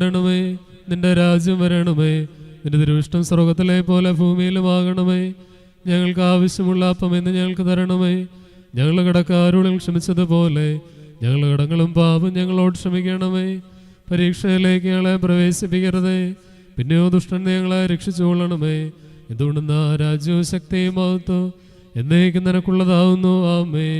വരണമേ നിന്റെ രാജ്യം വരണമേ. നിന്റെ തിരുവിഷ്ടം സ്വർഗത്തിലെ പോലെ ഭൂമിയിലുമാകണമേ. ഞങ്ങൾക്ക് ആവശ്യമുള്ള അപ്പം എന്ന് ഞങ്ങൾക്ക് തരണമേ. ഞങ്ങൾ കടക്കാരോട് ക്ഷമിച്ചതുപോലെ ഞങ്ങൾ കടങ്ങളും പാപം ഞങ്ങളോട് ക്ഷമിക്കണമേ. പരീക്ഷയിലേക്ക് ഞങ്ങളെ പ്രവേശിപ്പിക്കരുതേ. പിന്നെയോ ദുഷ്ടൻ ഞങ്ങളെ രക്ഷിച്ചുകൊള്ളണമേ എന്തുകൊണ്ടെന്ന രാജ്യവും ശക്തിയും മഹത്വം എന്നേക്കും നിനക്കുള്ളതാവുന്നു. ആമേ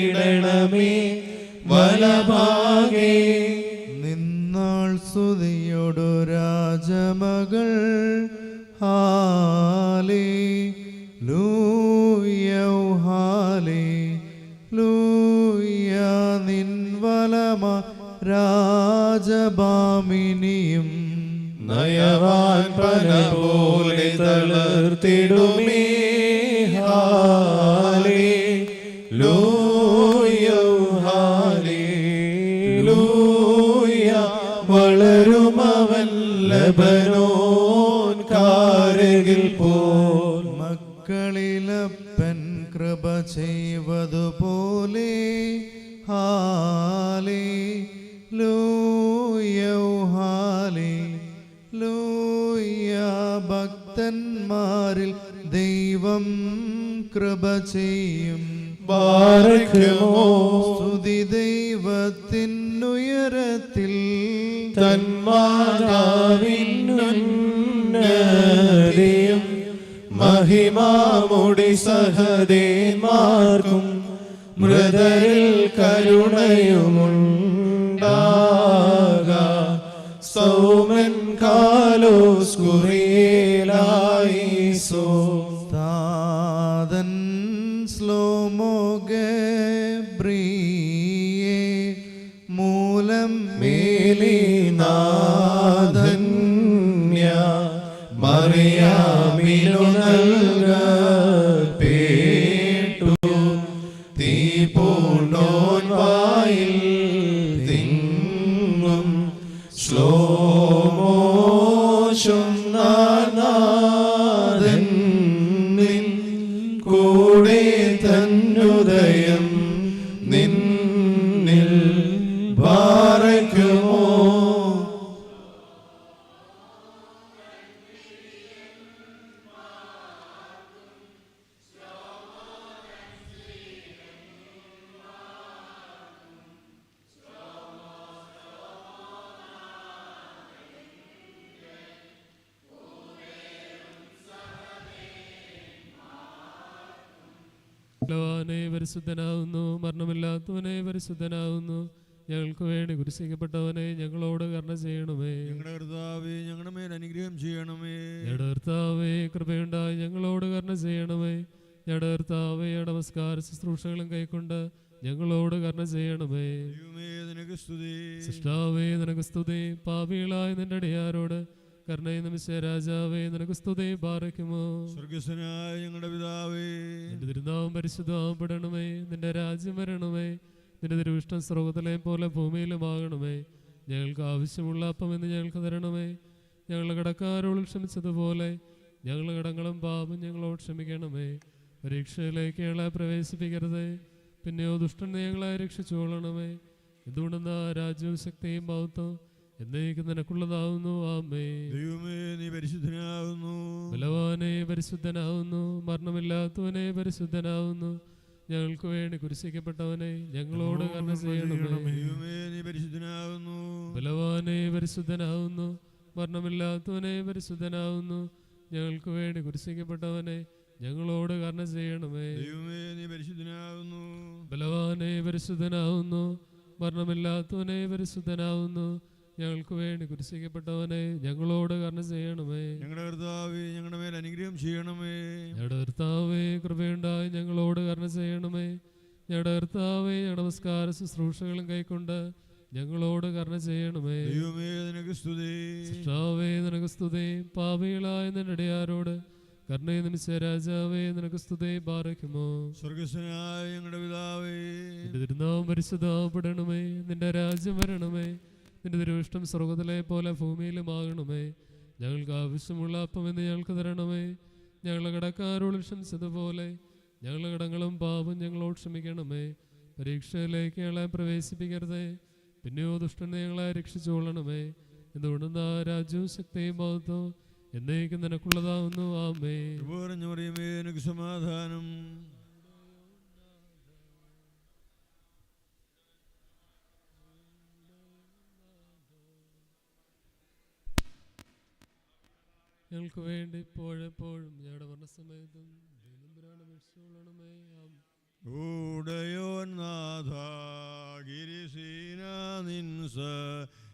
ഇടണമേ വലഭാഗേ. നിന്നാൾ സുതിയോടു രാജമകൾ. ഹാലേ ലൂയൗ ഹാലേ ലൂയ നിൻവലമ രാജഭാമിനിയും നയവാൻ പന പോലെ തളർത്തിടുമേ. ഭക്തന്മാരിൽ ദൈവം കൃപ ചെയ്യും. സ്തുതി ദൈവത്തിനുയരത്തിൽ. തന്മാതാവിന്നുന്നതിയും മഹിമാമുടി സഹദേമാർക്കും മൃതരിൽ കരുണയുമുണ്ടാക. സൗമൻ ബലവാനെ പരിശുദ്ധനാവുന്നു മരണമില്ലാത്തവനെ പരിശുദ്ധനാവുന്നു ഞങ്ങൾക്ക് വേണ്ടി കുരിശിക്കപ്പെട്ടവനെ ഞങ്ങളോട് കർണ ചെയ്യണമേ. ഞങ്ങളുടെ കർത്താവേ ഞങ്ങളുടെ മേൽ അനുഗ്രഹം ചെയ്യണമേ. ഞങ്ങളുടെ കർത്താവേ കൃപയുണ്ടായി ഞങ്ങളോട് കർണ ചെയ്യണമേ. ഞങ്ങളുടെ കർത്താവേ നമസ്കാര ശുശ്രൂഷകളും കൈക്കൊണ്ട് ഞങ്ങളോട് കർണ ചെയ്യണമേ. സൃഷ്ടാവേ നിനക്ക് സ്തുതി. പാപികളായ നിന്റെ അടിയാരോട് കർണയെ നിമിഷ രാജാവേ നിനക്ക് സ്തുതി. പാറയ്ക്കുമോ സ്വർഗസ്വനായ ഞങ്ങളുടെ പിതാവേ നിന്റെ തിരുനാമം പെടണമേ. നിന്റെ രാജ്യം വരണമേ. നിന്റെ തിരുവിഷ്ടം സ്രോതത്തിലെ പോലെ ഭൂമിയിലുമാകണമേ ഞങ്ങൾക്ക് ആവശ്യമുള്ള അപ്പം എന്ന് ഞങ്ങൾക്ക് തരണമേ. ഞങ്ങൾ കടക്കാരോട് ക്ഷമിച്ചതുപോലെ ഞങ്ങൾ കടങ്ങളും പാപം ഞങ്ങളോട് ക്ഷമിക്കണമേ. പരീക്ഷയിലേക്ക് ഞങ്ങളെ പ്രവേശിപ്പിക്കരുതേ. പിന്നെയോ ദുഷ്ടൻ ഞങ്ങളെ രക്ഷിച്ചുകൊള്ളണമേ. എന്തുകൊണ്ടെന്ന രാജ്യവും ശക്തിയും മഹത്വം എന്നേക്ക് നിനക്കുള്ളതാവുന്നു. ആമേ ദൈവമേ നീ പരിശുദ്ധനാകുന്നു. ബലവാനെ പരിശുദ്ധനാവുന്നു മരണമില്ലാത്തവനെ പരിശുദ്ധനാവുന്നു. ഞങ്ങൾക്ക് വേണ്ടി കുരിശിക്കപ്പെട്ടവനെ ഞങ്ങളോട് കരുണ ചെയ്യണമേ. ദൈവമേ നീ പരിശുദ്ധനാകുന്നു ബലവാനെ പരിശുദ്ധനാവുന്നു മരണമില്ലാത്തവനെ പരിശുദ്ധനാവുന്നു. ഞങ്ങൾക്ക് വേണ്ടി കുരിശിക്കപ്പെട്ടവനെ ഞങ്ങളോട് കരുണ ചെയ്യണമേ. പരിശുദ്ധനാവുന്നു. ബലവാനെ പരിശുദ്ധനാവുന്നു മരണമില്ലാത്തവനെ പരിശുദ്ധനാവുന്നു. ഞങ്ങൾക്ക് വേണ്ടി കുരിശിക്കപ്പെട്ടവനെ ഞങ്ങളോട് കരുണ ചെയ്യണമേ. ഞങ്ങളുടെ കർത്താവേ ഞങ്ങളുടെ മേൽ അനുഗ്രഹം ചെയ്യണമേ. ഞങ്ങളുടെ കർത്താവേ കൃപയുണ്ടായി ഞങ്ങളോട് കരുണ ചെയ്യണമേ. ഞങ്ങളുടെ കർത്താവേ ഞങ്ങളുടെ നമസ്കാര ശുശ്രൂഷകളും കൈക്കൊണ്ട് ഞങ്ങളോട് കരുണ ചെയ്യണമേ. ദൈവമേ നിനക്ക് സ്തുതി. സൃഷ്ടാവേ നിനക്ക് സ്തുതി. പാപികളായ നിന്നടിയാരോട് കർണയെ നിമിഷ രാജാവേ നിനക്ക് സ്തുതി. പാറയ്ക്കുമോ സ്വർഗസ്വനായ ഞങ്ങളുടെ പിതാവേ. തിരുനാമം പരിശുദ്ധപ്പെടണമേ നിന്റെ രാജ്യം വരണമേ. നിന്റെ തിരുവിഷ്ടം സ്വർഗത്തിലെ പോലെ ഭൂമിയിലുമാകണമേ. ഞങ്ങൾക്ക് ആവശ്യമുള്ള അപ്പം എന്ന് ഞങ്ങൾക്ക് തരണമേ. ഞങ്ങളെ കടക്കാരോട് ക്ഷമിച്ചതുപോലെ ഞങ്ങളുടെ കടങ്ങളും പാപം ഞങ്ങളോട് ക്ഷമിക്കണമേ. പരീക്ഷയിലേക്ക് ഞങ്ങളെ പ്രവേശിപ്പിക്കരുതേ. പിന്നെയോ ദുഷ്ടനെ ഞങ്ങളെ രക്ഷിച്ചുകൊള്ളണമേ എന്തുകൊണ്ടെന്ന രാജ്യവും ശക്തിയും മഹത്വം എന്നേക്കും നിനക്കുള്ളതാവുന്നു. ആമേ എനിക്ക് സമാധാനം. ഞങ്ങൾക്ക് വേണ്ടി ഇപ്പോഴെപ്പോഴും ഞങ്ങളുടെ മരണസമയത്തും ദൈവം ആമേൻ. ഉടയോൻ നാഥ ഗിരിസീന നിൻസ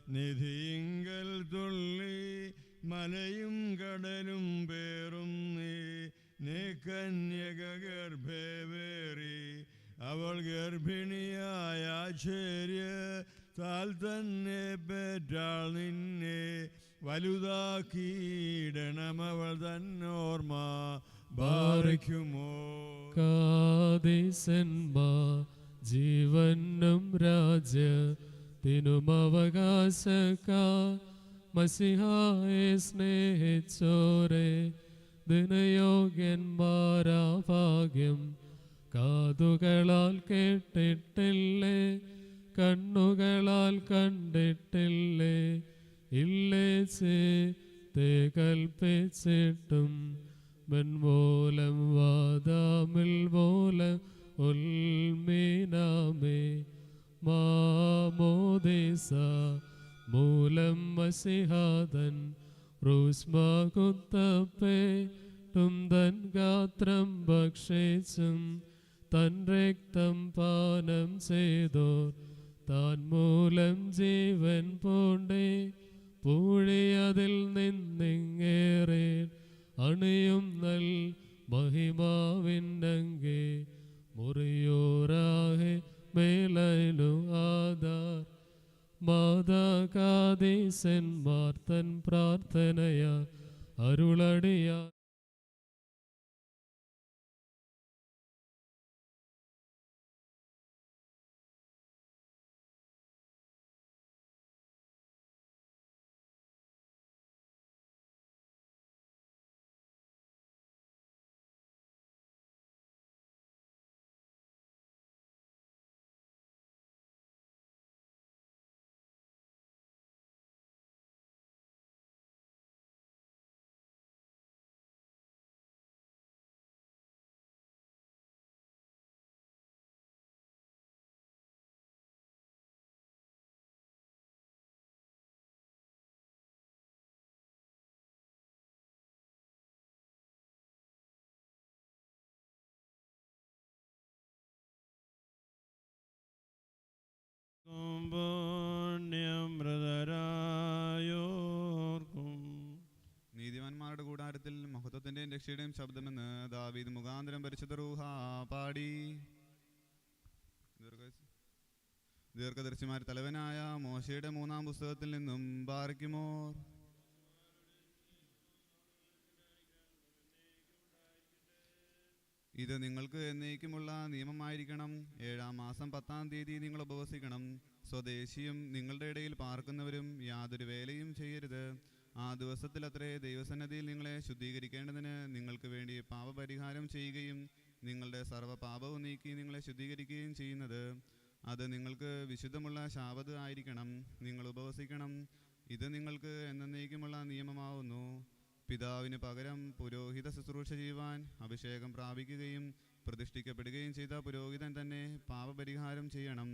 നിധിയിങ്കൽ തുള്ളി മലയും കടലും പേറും നീ നീ കന്യക ഗർഭേവേറി അവൾ ഗർഭിണിയായ ആശ്ചര്യ താൽ തന്നെ പേറ്റാൾ നിന്നെ വലുതാക്കിയിടണം അവൾ തന്നോർമ്മ ബാധിക്കുമോ ബാ ജീവനും രാജ അവകാശക്കാ. മസിഹായെ സ്നേഹിച്ചോരെ ദിനയോഗ്യന്മാരാ ഭാഗ്യം. കാതുകളാൽ കേട്ടിട്ടില്ലേ കണ്ണുകളാൽ കണ്ടിട്ടില്ലേ ഇല്ലേ ചേ കൽപ്പിച്ചിട്ടും മെൻമൂലം വാദാമിൽ മൂലം ഉൽമീനാമേ മാമോദിസ മൂലം മസിഹാദൻ റൂസ്മ കുത്തപ്പേ തൻ ഗാത്രം ഭക്ഷിച്ചും തൻ രക്തം പാനം ചെയ്തോർ. താൻ മൂലം ജീവൻ പൂണ്ടേ പൂഴിയതിൽ നിന്നിങ്ങേറെ അണിയും നൽ മഹിമാവിന്നങ്കെ മുറിയോരാഹെ മേലു ആധാർ മാതാകാദീസന്മാർ തൻ പ്രാർത്ഥനയാ അരുളടിയാ പുണ്യം മൃതരായോർക്കും നീതിമാന്മാരുടെ കൂടാരത്തിൽ മഹത്വത്തിന്റെയും രക്ഷയുടെയും ശബ്ദമെന്ന് ദാവീദ് മുഖാന്തരം പരിശുദ്ധ റൂഹ പാടി. ദീർഘദർശിമാർ തലവനായ മോശയുടെ മൂന്നാം പുസ്തകത്തിൽ നിന്നും ബാർക്കിമോർ ഇത് നിങ്ങൾക്ക് എന്നേക്കുമുള്ള നിയമമായിരിക്കണം. ഏഴാം മാസം പത്താം തീയതി നിങ്ങൾ ഉപവസിക്കണം. സ്വദേശിയും നിങ്ങളുടെ ഇടയിൽ പാർക്കുന്നവരും യാതൊരു വേലയും ചെയ്യരുത്. ആ ദിവസത്തിൽ അത്രേ ദൈവസന്നദ്ധിയിൽ നിങ്ങളെ ശുദ്ധീകരിക്കേണ്ടതിന് നിങ്ങൾക്ക് വേണ്ടി പാപപരിഹാരം ചെയ്യുകയും നിങ്ങളുടെ സർവപാപവും നീക്കി നിങ്ങളെ ശുദ്ധീകരിക്കുകയും ചെയ്യുന്നത്. അത് നിങ്ങൾക്ക് വിശുദ്ധമുള്ള ശാപത് ആയിരിക്കണം. നിങ്ങൾ ഉപവസിക്കണം. ഇത് നിങ്ങൾക്ക് എന്നേക്കുമുള്ള നിയമമാവുന്നു. പിതാവിന് പകരം പുരോഹിത ശുശ്രൂഷ ചെയ്യുവാൻ അഭിഷേകം പ്രാപിക്കുകയും പ്രതിഷ്ഠിക്കപ്പെടുകയും ചെയ്ത പുരോഹിതൻ തന്നെ പാപപരിഹാരം ചെയ്യണം.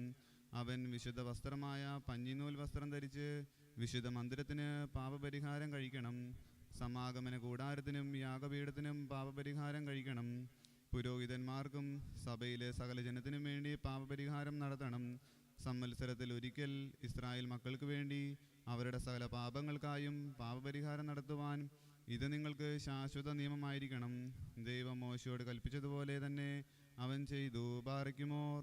അവൻ വിശുദ്ധ വസ്ത്രമായ പഞ്ഞിനൂൽ വസ്ത്രം ധരിച്ച് വിശുദ്ധ മന്ദിരത്തിന് പാപപരിഹാരം കഴിക്കണം. സമാഗമന കൂടാരത്തിനും യാഗപീഠത്തിനും പാപപരിഹാരം കഴിക്കണം. പുരോഹിതന്മാർക്കും സഭയിലെ സകല ജനത്തിനും വേണ്ടി പാപപരിഹാരം നടത്തണം. സംവത്സരത്തിൽ ഒരിക്കൽ ഇസ്രായേൽ മക്കൾക്ക് വേണ്ടി അവരുടെ സകല പാപങ്ങൾക്കായും പാപപരിഹാരം നടത്തുവാൻ ഇത് നിങ്ങൾക്ക് ശാശ്വത നിയമമായിരിക്കണം. ദൈവം മോശയോട് കൽപ്പിച്ചതുപോലെ തന്നെ അവൻ ചെയ്തു. ബാറയ്ക്കുമോർ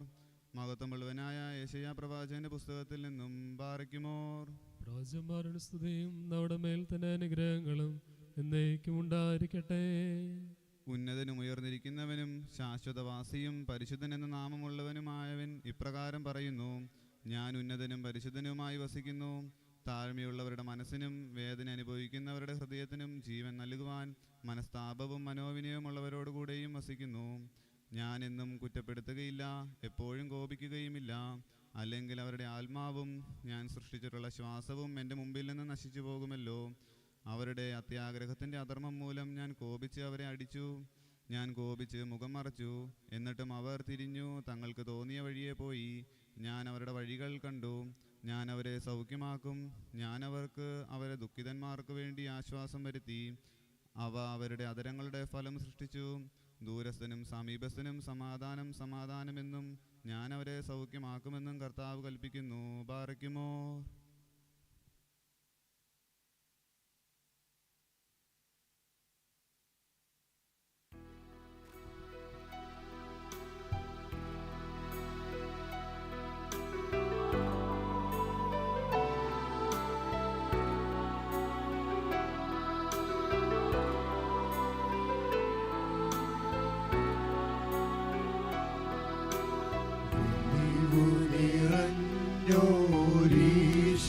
മഹത്വം മുഴുവനായ യേശയ പ്രവാചകന്റെ പുസ്തകത്തിൽ നിന്നും ബാറയ്ക്കുമോർ രാജന്മാരുടെ സ്തുതിയും നമ്മുടെ മേൽ തന്നെ അനുഗ്രഹങ്ങളും എന്നേക്കും ഉണ്ടായിരിക്കട്ടെ. ഉന്നതനും ഉയർന്നിരിക്കുന്നവനും ശാശ്വതവാസിയും പരിശുദ്ധൻ എന്ന നാമമുള്ളവനുമായവൻ ഇപ്രകാരം പറയുന്നു. ഞാൻ ഉന്നതനും പരിശുദ്ധനുമായി വസിക്കുന്നു. താഴ്മയുള്ളവരുടെ മനസ്സിനും വേദന അനുഭവിക്കുന്നവരുടെ ഹൃദയത്തിനും ജീവൻ നൽകുവാൻ മനസ്താപവും മനോവിനയമുള്ളവരോടുകൂടെയും വസിക്കുന്നു. ഞാൻ എന്നും കുറ്റപ്പെടുത്തുകയില്ല എപ്പോഴും കോപിക്കുകയുമില്ല. അല്ലെങ്കിൽ അവരുടെ ആത്മാവും ഞാൻ സൃഷ്ടിച്ചിട്ടുള്ള ശ്വാസവും എന്റെ മുമ്പിൽ നിന്ന് നശിച്ചു പോകുമല്ലോ. അവരുടെ അത്യാഗ്രഹത്തിന്റെ അധർമ്മം മൂലം ഞാൻ കോപിച്ച് അവരെ അടിച്ചു. ഞാൻ കോപിച്ച് മുഖം മറച്ചു. എന്നിട്ടും അവർ തിരിഞ്ഞു. തങ്ങൾക്ക് തോന്നിയ വഴിയെ പോയി. ഞാൻ അവരുടെ വഴികൾ കണ്ടു. ഞാൻ അവരെ സൗഖ്യമാക്കും. ഞാൻ അവർക്ക് അവരെ ദുഃഖിതന്മാർക്ക് വേണ്ടി ആശ്വാസം വരുത്തി. അവ അവരുടെ അതരങ്ങളുടെ ഫലം സൃഷ്ടിച്ചു. ദൂരസ്ഥനും സമീപസ്ഥനും സമാധാനം സമാധാനമെന്നും ഞാൻ അവരെ സൗഖ്യമാക്കുമെന്നും കർത്താവ് കൽപ്പിക്കുന്നു. ബാറയ്ക്കുമോ?